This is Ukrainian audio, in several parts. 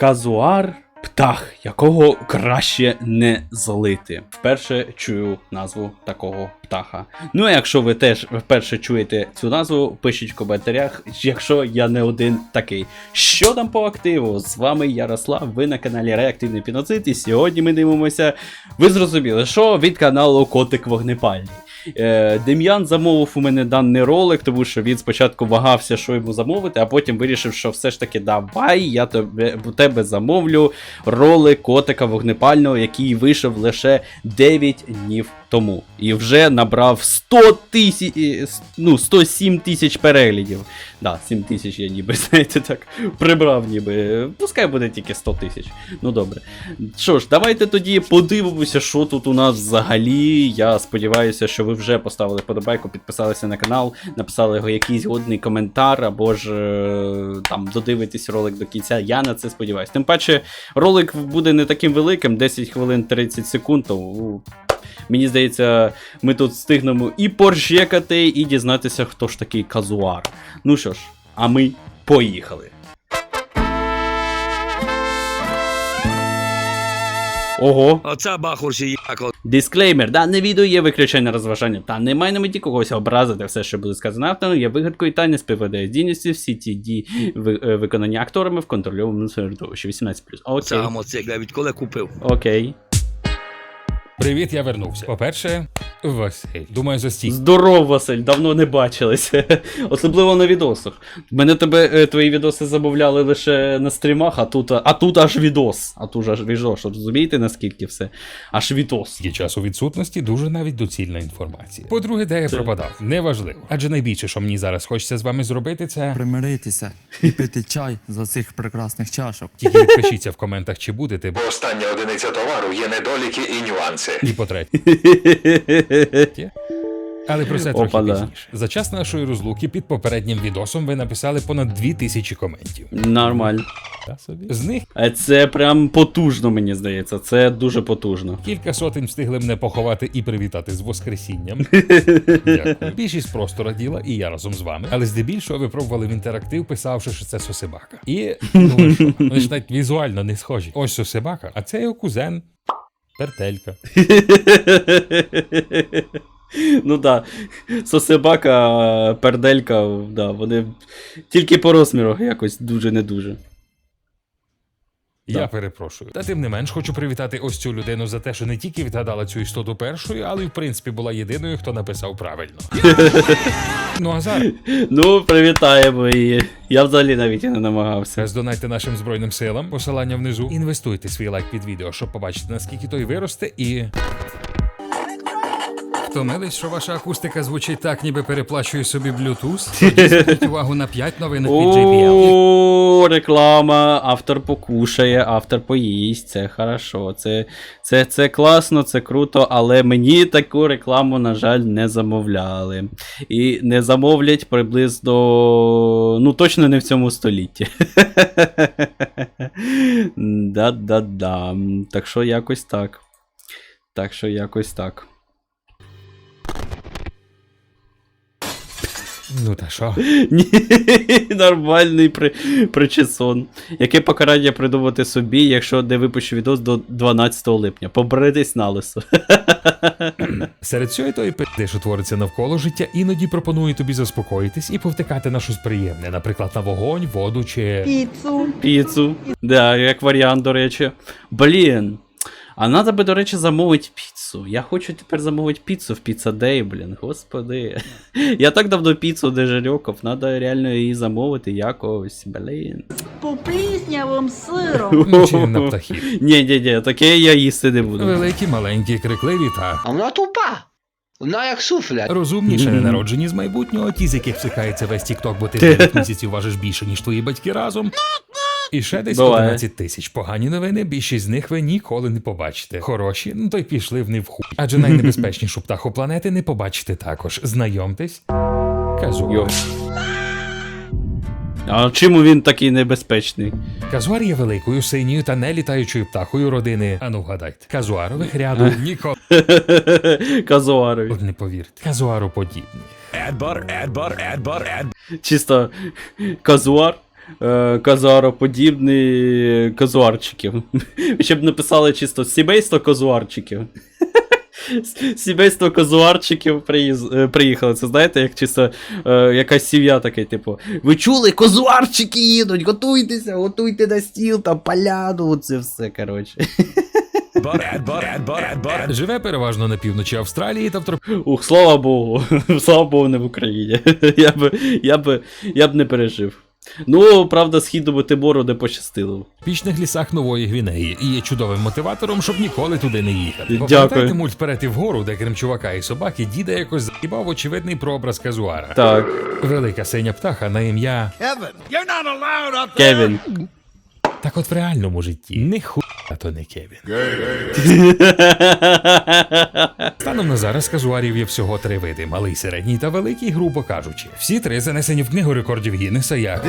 Казуар птах, якого краще не злити. Вперше чую назву такого птаха. Ну, а якщо ви теж вперше чуєте цю назву, пишіть в коментарях, якщо я не один такий. Що там по активу? З вами Ярослав, ви на каналі Реактивний Піноцид, і сьогодні ми дивимося. Ви зрозуміли, що від каналу Котик Вогнепальний. Е, Дем'ян замовив у мене даний ролик, тому що він спочатку вагався, що йому замовити, а потім вирішив, що все ж таки давай, я тебе, у тебе замовлю ролик котика вогнепального, який вийшов лише 9 днів тому. І вже набрав 100 тисяч, е, ну, 107 тисяч переглядів. Да, 7 тисяч я ніби, знаєте, так прибрав ніби. Пускай буде тільки 100 тисяч. Ну добре. Що ж, давайте тоді подивимося, що тут у нас взагалі. Я сподіваюся, що ви вже поставили подобайку, підписалися на канал, написали якийсь годний коментар, або ж е, там додивитесь ролик до кінця. Я на це сподіваюся. Тим паче, ролик буде не таким великим, 10 хвилин 30 секунд. Тому мені здається, ми тут встигнемо і поржекати, і дізнатися, хто ж такий казуар. Ну що ж, а ми поїхали. Ого, Оце бахурсі яко. Дисклеймер, дане відео є виключення розважання та немає на меті когось образити. Все, що буде сказано автором, є вигадкою та не співпадає з дійністю. Всі ті дії е, виконані акторами в контрольованому середовищі. 18+. Окей. Це мотоцикл, я відколи купив. Окей. Привіт, я вернувся. По-перше, Василь. Думаю, застій. Здоров, Василь, давно не бачилися. Особливо на відосах. Мене тебе е, твої відоси замовляли лише на стрімах, а тут, а тут аж відос. А тут аж відос. Розумієте, наскільки все? Аж відос. Є часу відсутності дуже навіть доцільна інформація. По-друге, де я пропадав? Неважливо. Адже найбільше, що мені зараз хочеться з вами зробити, це примиритися і пити чай за цих прекрасних чашок. тільки відпишіться в коментах, чи будете, бо Бо остання одиниця товару є недоліки і нюанси. і по третє. Але про це трохи пізніше. За час нашої розлуки під попереднім відосом ви написали понад 2000 коментів. Нормально. Та собі. З них Е, Це прям потужно, мені здається. Це дуже потужно. Кілька сотень встигли мене поховати і привітати з Воскресінням. Дякую. Більшість просто раділа, і я разом з вами. Але здебільшого ви пробували в інтерактив, писавши, що це сосибака. І ну ви що, вони ж навіть візуально не схожі. Ось сосибака, а це його кузен. Пертелька. Ну да. Сосебака, перделька, да, вони тільки по розміру якось дуже не дуже. Я перепрошую. Та тим не менш хочу привітати ось цю людину за те, що не тільки відгадала цю істоту першою, але й в принципі була єдиною, хто написав правильно. ну а зараз Ну, привітаємо її. Я взагалі навіть і не намагався. Здонайте нашим збройним силам, посилання внизу. Інвестуйте свій лайк під відео, щоб побачити, наскільки той виросте, і. Втомились, що ваша акустика звучить так, ніби переплачує собі Bluetooth? Тоді зверніть увагу на 5 новинок від JBL. О, реклама, автор покушає, автор поїсть, це хорошо. Це, це, це класно, це круто, але мені таку рекламу, на жаль, не замовляли. І не замовлять приблизно. Ну, точно не в цьому столітті. Да-да-да. Так що якось так. Так що якось так. Ну та що? Ні, нормальний при, причесон. Яке покарання придумати собі, якщо не випущу відос до 12 липня? Побритись на лисо. Серед всього тої пизди, що твориться навколо життя, іноді пропоную тобі заспокоїтись і повтикати на щось приємне, наприклад, на вогонь, воду чи. піцу. Піцу. Да, як варіант, до речі. Блін. А надо би, до речі, замовити піцу. Я хочу тепер замовити піцу в Day, блін, господи. Я так давно піцу не жарьокав, надо реально її замовити якось, блін. По пліснявим сиром. Чи на птахів. Ні, ні, ні, таке я їсти не буду. Великі, маленькі, крикливі та А вона тупа. Вона як суфля. розумні ще не народжені з майбутнього, ті, з яких псикається весь тікток, бо ти в 9 місяців важиш більше, ніж твої батьки разом. І ще десь Буває. 11 тисяч. Погані новини, більшість з них ви ніколи не побачите. Хороші, ну то й пішли в них в хуй. Адже найнебезпечнішу птаху планети не побачите також. Знайомтесь. Казуар. А чому він такий небезпечний? Казуар є великою, синьою та нелітаючою птахою родини. Ану вгадайте. Казуарових ряду ніколи Казуарові. не повірте. Казуаро подібні. Едбар, Едбар, Едбар, Едбар. Чисто казуар, е, казуароподібний казуарчиків. Ще написали чисто сімейство казуарчиків. Сімейство казуарчиків приїз- е, приїхали. Це знаєте, як чисто е, якась сім'я таке, типу. Ви чули, казуарчики їдуть, готуйтеся, готуйте на стіл, там поляну, це все, коротше. Живе переважно на півночі Австралії та в Ух, слава Богу. Слава Богу, не в Україні. Я би, я би, я б не пережив. Ну, правда, східному Тимору не пощастило. В пічних лісах Нової Гвінеї і є чудовим мотиватором, щоб ніколи туди не їхати. Дякую. Пам'ятаєте мульт перети вгору, де крім чувака і собаки, діда якось заїбав очевидний прообраз казуара. Так, Велика синя птаха на ім'я. Кевін. Так от в реальному житті не хуя то не Кевін. Станом на зараз казуарів є всього три види: малий, середній та великий, грубо кажучи. Всі три занесені в книгу рекордів Гіннеса як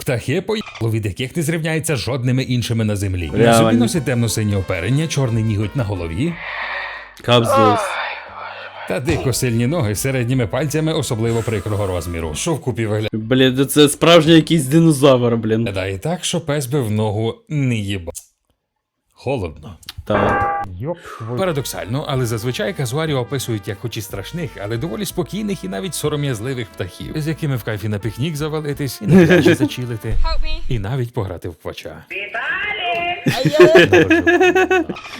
птахи, поїло, від яких не зрівняється жодними іншими на землі. На собі носить темно-синє оперення, чорний ніготь на голові Капзус. Та дико сильні ноги з середніми пальцями особливо прикрого розміру. Що вкупі Блін, ну це справжній якийсь динозавр, блін. виглядає так, що пес би в ногу не їба. Холодно. Так. Парадоксально, але зазвичай казуарів описують як хоч і страшних, але доволі спокійних і навіть сором'язливих птахів, з якими в кайфі на пікнік завалитись, і на пляжі зачилити, і навіть пограти в квача.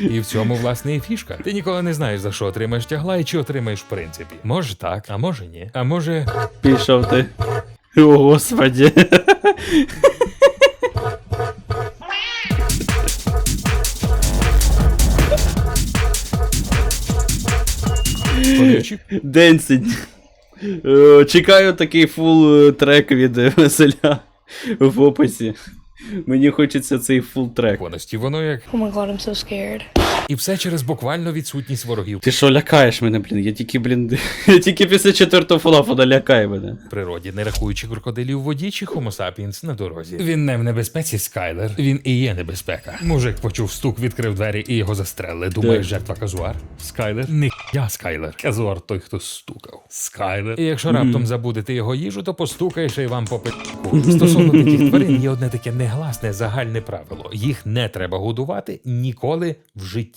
І в цьому власне і фішка. Ти ніколи не знаєш, за що отримаєш тягла і чи отримаєш в принципі. Може так, а може ні. А може. Пішов ти. О, господі. Денсень. Е, Чекаю такий фул трек від Василя в описі. Мені хочеться цей фул трек. Воності воно як. Oh my god, I'm so scared. І все через буквально відсутність ворогів Ти що лякаєш мене, блін? Я тільки, блін. Я тільки після четвертого фола вона лякає мене. в природі, не рахуючи крокодилів в воді чи Homo sapiens на дорозі. Він не в небезпеці, Скайлер. Він і є небезпека. Мужик почув стук, відкрив двері і його застрелили. Думаєш, жертва казуар? Скайлер? Не я Скайлер. Казуар той, хто стукав. Скайлер. І якщо раптом забудете його їжу, то постукає ще й вам по пи***ку. Стосовно таких тварин є одне таке негласне загальне правило: їх не треба годувати ніколи в житті.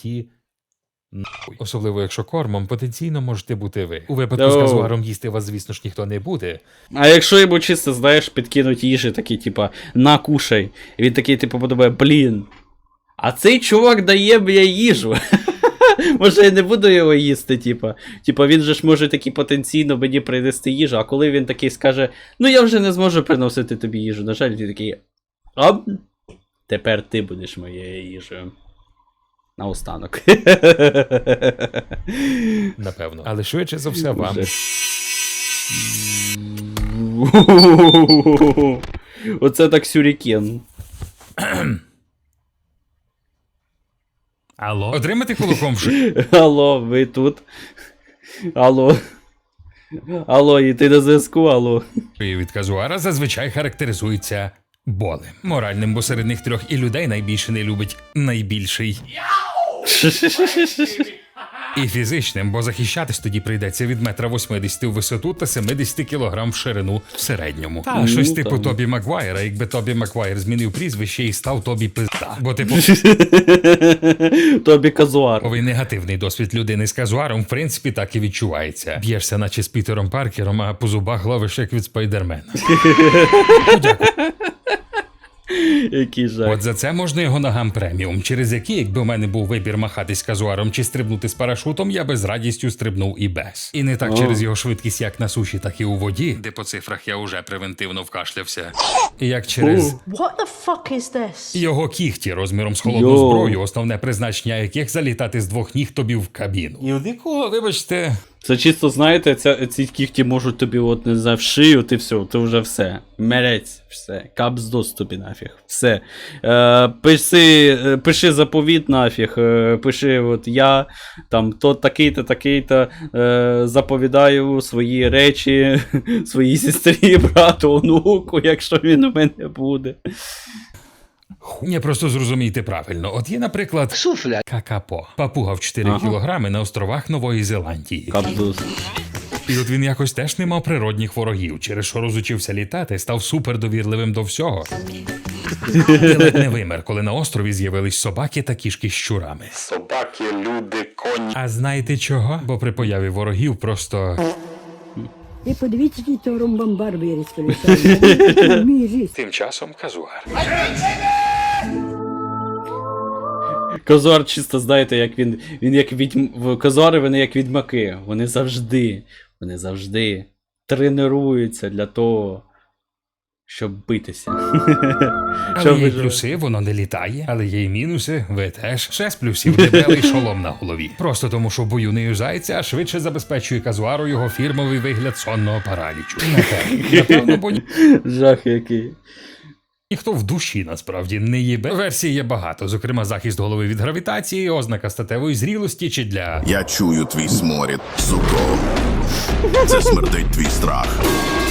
Нахуй. Особливо, якщо кормом потенційно можете бути ви. У випадку з Оу. казуаром їсти вас, звісно ж, ніхто не буде. А якщо йому чисто, знаєш, підкинуть їжі, такий, типа, на кушай. І він такий, типу, подумає, блін. А цей чувак дає мені їжу. Може, я не буду його їсти, типа. Типа, він же ж може такий потенційно мені принести їжу, а коли він такий скаже, ну я вже не зможу приносити тобі їжу. На жаль, ти такий. А тепер ти будеш моєю їжею. Наостанок. Напевно. Але швидше за все вам. Оце так сюрікен. Алло. Отримати кулаком в шию. Алло, ви тут. Алло. Алло, і ти на зв'язку, алло. від казуара зазвичай характеризується болем. Моральним, бо серед них трьох і людей найбільше не любить найбільший. І фізичним, бо захищатись тоді прийдеться від метра 80 в висоту та 70 кілограм в ширину в середньому. Та Ну, щось типу там. Тобі Маквайра, якби Тобі Маквайр змінив прізвище і став Тобі пизда. Бо типу Тобі казуар. Овий негативний досвід людини з казуаром, в принципі, так і відчувається. Б'єшся, наче з Пітером Паркером, а по зубах ловиш як від спайдермена. Який жах. От за це можна його ногам преміум, через які, якби у мене був вибір махатись казуаром чи стрибнути з парашутом, я би з радістю стрибнув і без. І не так О. через його швидкість, як на суші, так і у воді, де по цифрах я уже превентивно вкашлявся. Як через What the fuck is this? його кіхті розміром з холодну зброю, основне призначення яких залітати з двох ніг тобі в кабіну. І у дикого, вибачте, Це чисто, знаєте, ця, ці кіхті можуть тобі, от, не знаю, в шию, ти все, ти вже все. Мерець, все. Капздос тобі нафіг. Все. Е, пиши, е, пиши заповіт нафіг. Е, пиши, от я, там, то такий-то, такий-то, е, заповідаю свої речі своїй сестрі, брату, онуку, якщо він у мене буде. Хуйня просто зрозумійте правильно. От є, наприклад, Суфля. какапо, папуга в 4 Ага. кілограми на островах Нової Зеландії. Капздос. І от він якось теж не мав природних ворогів, через що розучився літати, став супердовірливим до всього. Ледь не вимер, коли на острові з'явились собаки та кішки з щурами. Собаки, люди, коні. А знаєте чого? Бо при появі ворогів просто І подивіться, який то ромбамбар виріс тим часом казуар. Козор чисто знаєте, як він. Він як відьм... Козори, вони як відьмаки. Вони завжди, вони завжди тренуються для того, щоб битися. Але Щоб є плюси, воно не літає, але є й мінуси, ви теж. Ще з плюсів дебелий шолом на голові. Просто тому, що в бою не юзається, а швидше забезпечує казуару його фірмовий вигляд сонного паралічу. Напевно, напевно, бо ні- Жах який. Ніхто в душі насправді не їбе. Версій є багато, зокрема, захист голови від гравітації, ознака статевої зрілості чи для. Я чую твій сморід, суко. Це смердить твій страх.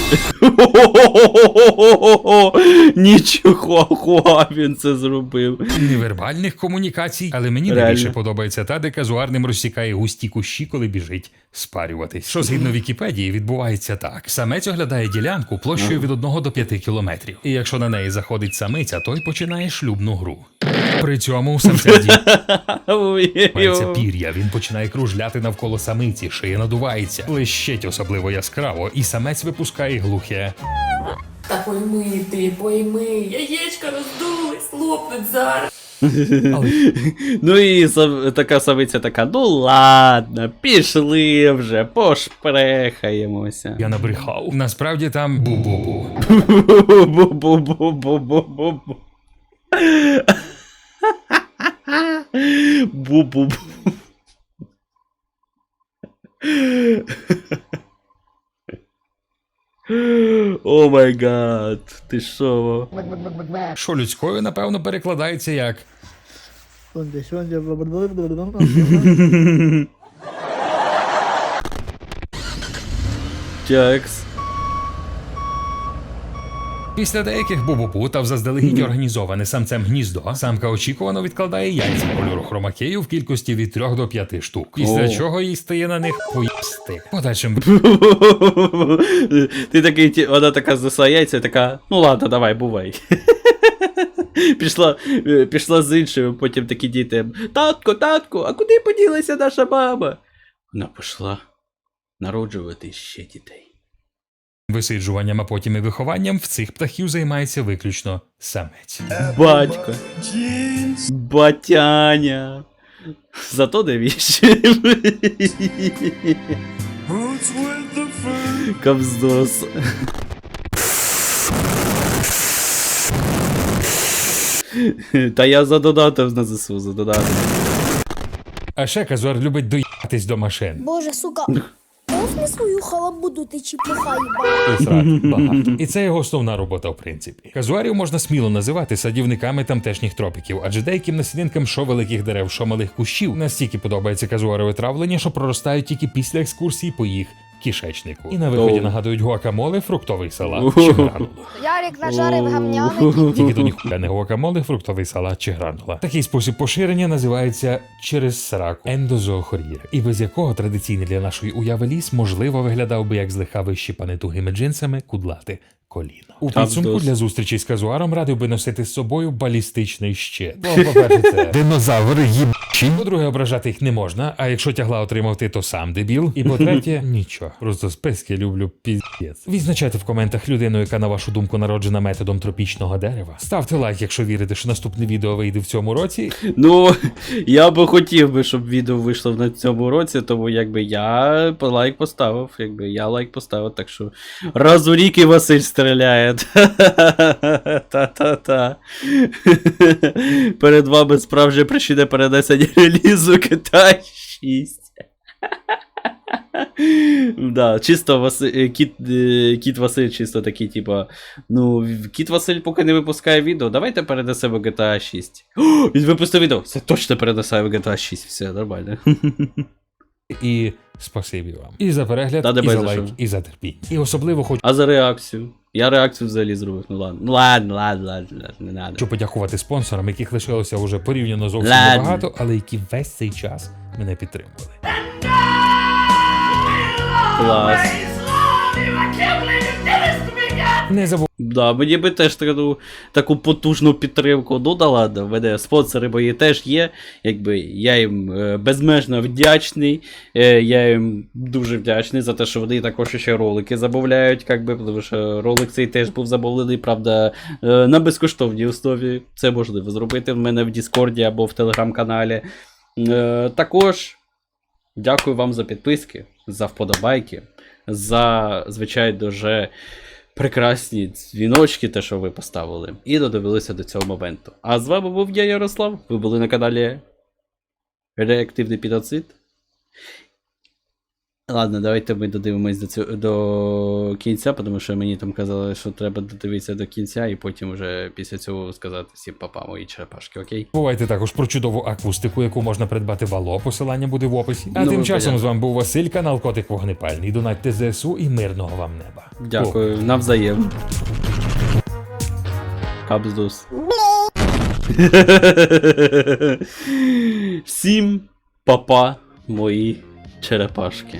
Нічого він це зробив. Невербальних комунікацій, але мені Реально. найбільше подобається та, де казуарним розсікає густі кущі, коли біжить спарюватись. Що згідно Вікіпедії відбувається так: самець оглядає ділянку площею від 1 до 5 кілометрів. І якщо на неї заходить самиця, той починає шлюбну гру. При цьому діється пір'я, він починає кружляти навколо самиці, шия надувається, блищить особливо яскраво, і самець випускає глухе. Та пойми ти, пойми, яєчка роздулись, лопнуть зараз. Ну і така совиця така, ну ладно, пішли вже, пошпрехаємося. Я набрехав. Насправді там бу-бу-бу. Бу-бу-бу-бу-бу-бу. Бу-бу-бу. О май гад, ти що? Що людською, напевно, перекладається як Текс. Після деяких бубупу та в заздалегідь організоване самцем гніздо, самка очікувано відкладає яйця кольору хромакею в кількості від 3 до 5 штук. Після О. чого їй стає на них поїсти. Подальшим Ти такий, вона така знесла яйця, така, ну ладно, давай, бувай. Пішла, е, пішла з іншими, потім такі діти. Татко, татко, а куди поділася наша мама? Вона пішла народжувати ще дітей. Висиджуванням, а потім і вихованням в цих птахів займається виключно самець. Батько. Батяня. Зато не віщив. Кавздос. Та я задонатив на ЗСУ, задонатив. А ще казуар любить доїхатись до машин. Боже, сука, можна свою халабуду ти чіпихай. І багато. І це його основна робота, в принципі. Казуарів можна сміло називати садівниками тамтешніх тропіків, адже деяким насінинкам що великих дерев, що малих кущів настільки подобається казуарове травлення, що проростають тільки після екскурсії по їх кишечнику. І на виході нагадують гуакамоле, фруктовий салат чи гранула. Ярик нажарив гамняник. Тільки до ніхуя не гуакамоле, фруктовий салат чи гранула. Такий спосіб поширення називається через сраку ендозоохорія, і без якого традиційний для нашої уяви ліс можливо виглядав би як злиха вищіпане тугими джинсами кудлати коліно. У підсумку для зустрічі з казуаром радив би носити з собою балістичний щит. Бо, по-перше, це динозаври їбчі. По-друге, ображати їх не можна, а якщо тягла отримав ти, то сам дебіл. І по-третє, нічого. Просто списки люблю піздець. Відзначайте в коментах людину, яка на вашу думку народжена методом тропічного дерева. Ставте лайк, якщо вірите, що наступне відео вийде в цьому році. Ну, я би хотів би, щоб відео вийшло на цьому році, тому якби я лайк поставив, якби я лайк поставив, так що раз у рік і Василь стріляє. Та-та-та. Перед вами справжнє причина перенесення релізу GTA 6. Да, чисто Васи... е, кіт, е, кіт Василь чисто такий, типа. Ну, кіт Василь поки не випускає відео, давайте перенесемо GTA 6. О, він випустив відео. Це точно перенесемо GTA 6. Все, нормально. І спасибі вам. І за перегляд, Та, і за за лайк, і за терпіння. І особливо хочу. А за реакцію? Я реакцію взагалі зробив. Ну ладно. Ну ладно, ладно, ладно, ладно, не надо. Хочу подякувати спонсорам, яких лишилося вже порівняно зовсім Ладно. небагато, але які весь цей час мене підтримували. Клас. Не забувайте. Да, мені би теж таку, таку потужну підтримку. Ну да ладно, мене спонсори мої теж є. Якби я їм е, безмежно вдячний. Е, я їм дуже вдячний за те, що вони також ще ролики замовляють, якби, тому що ролик цей теж був замовлений, правда, е, на безкоштовній основі. Це можливо зробити в мене в Діскорді або в телеграм-каналі. Також дякую вам за підписки, за вподобайки, за, звичайно, дуже прекрасні дзвіночки, те, що ви поставили, і додивилися до цього моменту. А з вами був я, Ярослав. Ви були на каналі Реактивний Підоцит. Ладно, давайте ми додивимось до, цього, до кінця, тому що мені там казали, що треба додивитися до кінця, і потім вже після цього сказати всім папа мої черепашки, окей? Забувайте також про чудову акустику, яку можна придбати в Ало, посилання буде в описі. А Ну, тим часом понятно. з вами був Василь, канал Котик Вогнепальний. Донатьте ЗСУ і мирного вам неба. Дякую, навзаєм. Кабздус. Всім папа, мої черепашки.